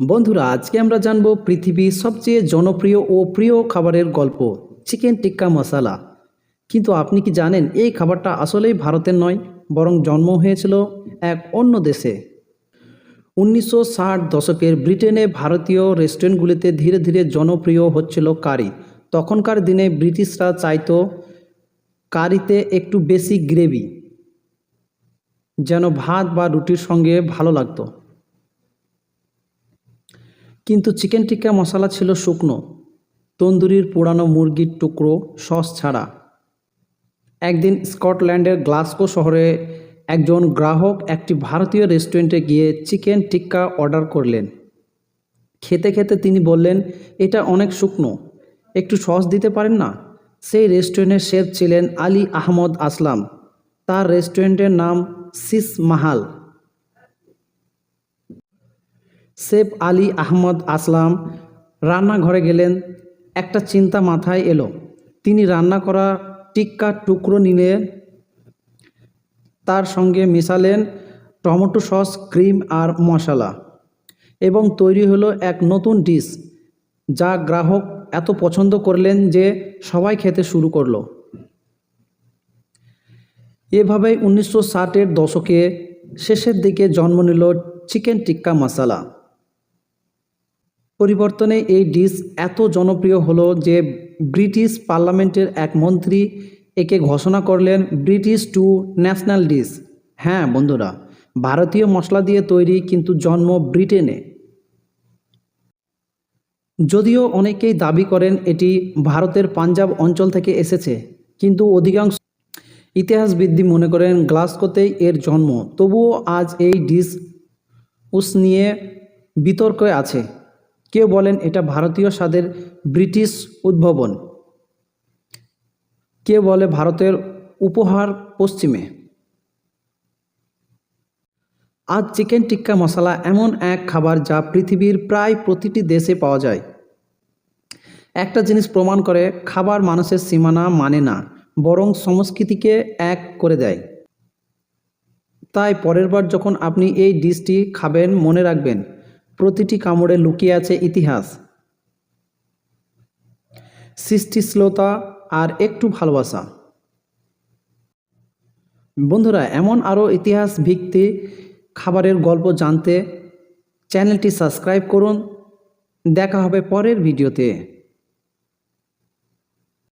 বন্ধুরা, আজকে আমরা জানব পৃথিবীর সবচেয়ে জনপ্রিয় ও প্রিয় খাবারের গল্প, চিকেন টিক্কা মশালা। কিন্তু আপনি কি জানেন এই খাবারটা আসলেই ভারতের নয়, বরং জন্ম হয়েছিল এক অন্য দেশে? উনিশশো ষাট দশকের ব্রিটেনে ভারতীয় রেস্টুরেন্টগুলিতে ধীরে ধীরে জনপ্রিয় হচ্ছিল কারি। তখনকার দিনে ব্রিটিশরা চাইতো কারিতে একটু বেশি গ্রেভি, যেন ভাত বা রুটির সঙ্গে ভালো লাগতো। কিন্তু চিকেন টিক্কা মশলা ছিল শুকনো। তন্দুরির পোড়ানো মুরগির টুকরো সস ছাড়া। একদিন স্কটল্যান্ডের গ্লাসকো শহরে একজন গ্রাহক একটি ভারতীয় রেস্টুরেন্টে গিয়ে চিকেন টিক্কা অর্ডার করলেন। খেতে খেতে তিনি বললেন, এটা অনেক শুকনো, একটু সস দিতে পারেন না? সেই রেস্টুরেন্টের শেফ ছিলেন আলী আহমদ আসলাম। তার রেস্টুরেন্টের নাম সিস মাহাল। শেফ আলী আহমদ আসলাম। রান্নাঘরে গেলেন। একটা চিন্তা মাথায় এলো। তিনি রান্না করা টিক্কা টুকরো নিলে তার সঙ্গে মেশালেন টমেটো সস, ক্রিম আর মশলা এবং তৈরি হলো এক নতুন ডিশ যা গ্রাহক এত পছন্দ করলেন যে সবাই খেতে শুরু করল। এভাবেই উনিশশো ষাটের দশকে শেষের দিকে জন্ম নিল চিকেন টিক্কা মশালা। পরিবর্তনে এই ডিশ এত জনপ্রিয় হলো যে ব্রিটিশ পার্লামেন্টের এক মন্ত্রী একে ঘোষণা করলেন ব্রিটিশ টু ন্যাশনাল ডিশ। হ্যাঁ বন্ধুরা, ভারতীয় মশলা দিয়ে তৈরি কিন্তু জন্ম ব্রিটেনে। যদিও অনেকেই দাবি করেন এটি ভারতের পাঞ্জাব অঞ্চল থেকে এসেছে, কিন্তু অধিকাংশ ইতিহাসবিদ্যি মনে করেন গ্লাসকোতেই এর জন্ম। তবুও আজ এই ডিশ উস নিয়ে বিতর্কে আছে। কেউ বলেন এটা ভারতীয় স্বাদের ব্রিটিশ উদ্ভাবন। কেউ বলে ভারতের উপহার পশ্চিমে। আজ চিকেন টিক্কা মশলা এমন এক খাবার যা পৃথিবীর প্রায় প্রতিটি দেশে পাওয়া যায়। একটা জিনিস প্রমাণ করে, খাবার মানুষের সীমানা মানে না, বরং সংস্কৃতিকে এক করে দেয়। তাই পরের বার যখন আপনি এই ডিশটি খাবেন, মনে রাখবেন প্রতিটি কামড়ে লুকিয়ে আছে ইতিহাস। সৃষ্টিশীলতা আর একটু ভালোবাসা। বন্ধুরা, এমন আরও ইতিহাস ভিত্তি খাবারের গল্প জানতে চ্যানেলটি সাবস্ক্রাইব করুন। দেখা হবে পরের ভিডিওতে।